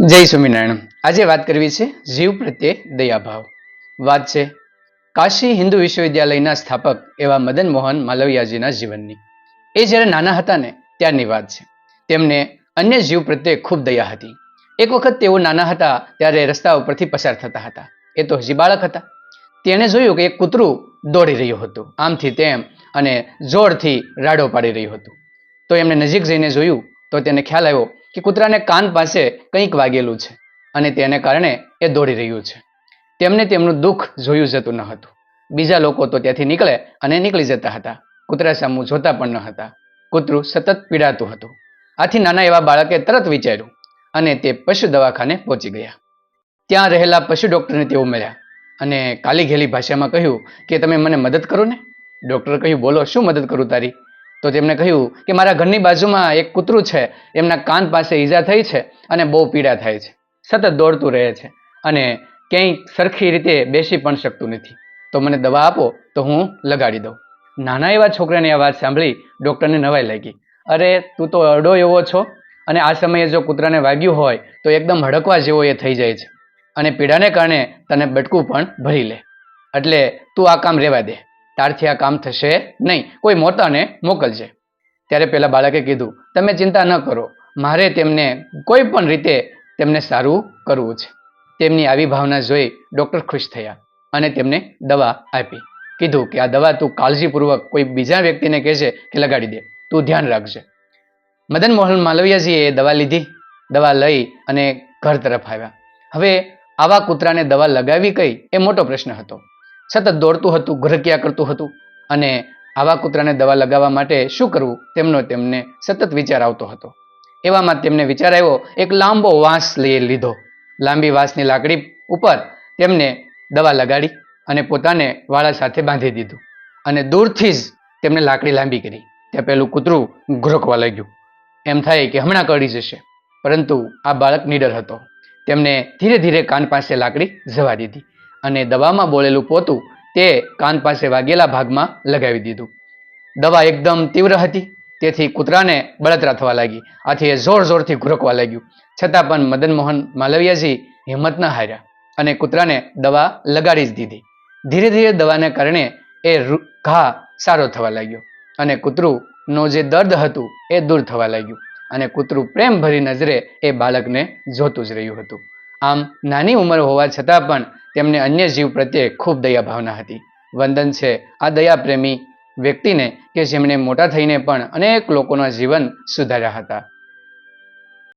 જય સ્વામિનારાયણ. આજે વાત કરવી છે જીવ પ્રત્યે દયાભાવ. વાત છે કાશી હિન્દુ વિશ્વવિદ્યાલયના સ્થાપક એવા મદન મોહન માલવિયાજીના જીવનની. એ જ્યારે નાના હતા ને ત્યારની વાત છે. તેમને અન્ય જીવ પ્રત્યે ખૂબ દયા હતી. એક વખત તેઓ નાના હતા ત્યારે રસ્તા ઉપરથી પસાર થતા હતા. એ તો હજી બાળક હતા. તેણે જોયું કે એક કૂતરું દોડી રહ્યું હતું. આમથી તેમ અને જોરથી રાડો પાડી રહ્યું હતું. તો એમને નજીક જઈને જોયું તો તેને ખ્યાલ આવ્યો કે કૂતરાને કાન પાસે કંઈક વાગેલું છે અને તેને કારણે એ દોડી રહ્યું છે. તેમને તેમનું દુઃખ જોયું જતું ન હતું. બીજા લોકો તો ત્યાંથી નીકળે અને નીકળી જતા હતા. કૂતરા સામું જોતા પણ ન હતા. કૂતરું સતત પીડાતું હતું. આથી નાના એવા બાળકે તરત વિચાર્યું અને તે પશુ દવાખાને પહોંચી ગયા. ત્યાં રહેલા પશુ ડૉક્ટરને તેઓ મળ્યા અને કાલી ઘેલી ભાષામાં કહ્યું કે, તમે મને મદદ કરો ને? ડૉક્ટર કહ્યું, બોલો, શું મદદ કરું તારી? તો તેમણે કહ્યું કે મારા ઘરની બાજુમાં એક કૂતરું છે, એમના કાન પાસે ઈજા થઈ છે અને બહુ પીડા થાય છે. સતત દોડતું રહે છે અને ક્યાંય સરખી રીતે બેસી પણ શકતું નથી. તો મને દવા આપો, તો હું લગાડી દઉં. નાના એવા છોકરાની આ વાત સાંભળી ડૉક્ટરને નવાઈ લાગી. અરે, તું તો અડો એવો છો અને આ સમયે જો કૂતરાને વાગ્યું હોય, તો એકદમ હડકવા જેવો એ થઈ જાય છે અને પીડાને કારણે તને બટકું પણ ભરી લે. એટલે તું આ કામ રહેવા દે. તારથી આ કામ થશે નહીં. કોઈ મોટાને મોકલજે. ત્યારે પેલા બાળકે કીધું, તમે ચિંતા ન કરો. મારે તેમને કોઈ પણ રીતે તેમને સારું કરવું છે. તેમની આવી ભાવના જોઈ ડૉક્ટર ખુશ થયા અને તેમને દવા આપી. કીધું કે, આ દવા તું કાળજીપૂર્વક કોઈ બીજા વ્યક્તિને કહેજે કે લગાડી દે. તું ધ્યાન રાખજે. મદન મોહન માલવિયાજીએ દવા લીધી. દવા લઈ અને ઘર તરફ આવ્યા. હવે આવા કૂતરાને દવા લગાવી કઈ એ મોટો પ્રશ્ન હતો. સતત દોડતું હતું, ઘરકિયા કરતું હતું અને આવા કૂતરાને દવા લગાવવા માટે શું કરવું? તેમનો તેમને સતત વિચાર આવતો હતો. એવામાં તેમને વિચાર આવ્યો, એક લાંબો વાંસ લઈ લીધો. લાંબી વાંસની લાકડી ઉપર તેમને દવા લગાડી અને પોતાને વાળા સાથે બાંધી દીધું અને દૂરથી જ તેમને લાકડી લાંબી કરી. ત્યાં પેલું કૂતરું ઘુરકવા લાગ્યું. એમ થાય કે હમણાં કરડી જશે. પરંતુ આ બાળક નીડર હતો. તેમને ધીરે ધીરે કાન પાસે લાકડી જવા દીધી. અને દવામાં બોલેલું પોતું તે કાન પાસે વાગેલા ભાગમાં લગાવી દીધું. દવા એકદમ તીવ્ર હતી, તેથી કૂતરાને બળતરા થવા લાગી. આથી એ જોર જોરથી ઘુરકવા લાગ્યું. છતાં પણ મદન મોહન માલવિયાજી હિંમત ન હાર્યા અને કૂતરાને દવા લગાડી જ દીધી. ધીરે ધીરે દવાને કારણે એ ઘા સારો થવા લાગ્યો અને કૂતરુંનો જે દર્દ હતું એ દૂર થવા લાગ્યું અને કૂતરું પ્રેમ ભરી નજરે એ બાળકને જોતું જ રહ્યું હતું. આમ નાની ઉંમર હોવા છતાં પણ તેમને અન્ય જીવ પ્રત્યે ખૂબ દયા ભાવના હતી. વંદન છે. આ દયા પ્રેમી વ્યક્તિને કે જેમણે મોટા થઈને પણ અનેક લોકોના જીવન સુધાર્યા હતા.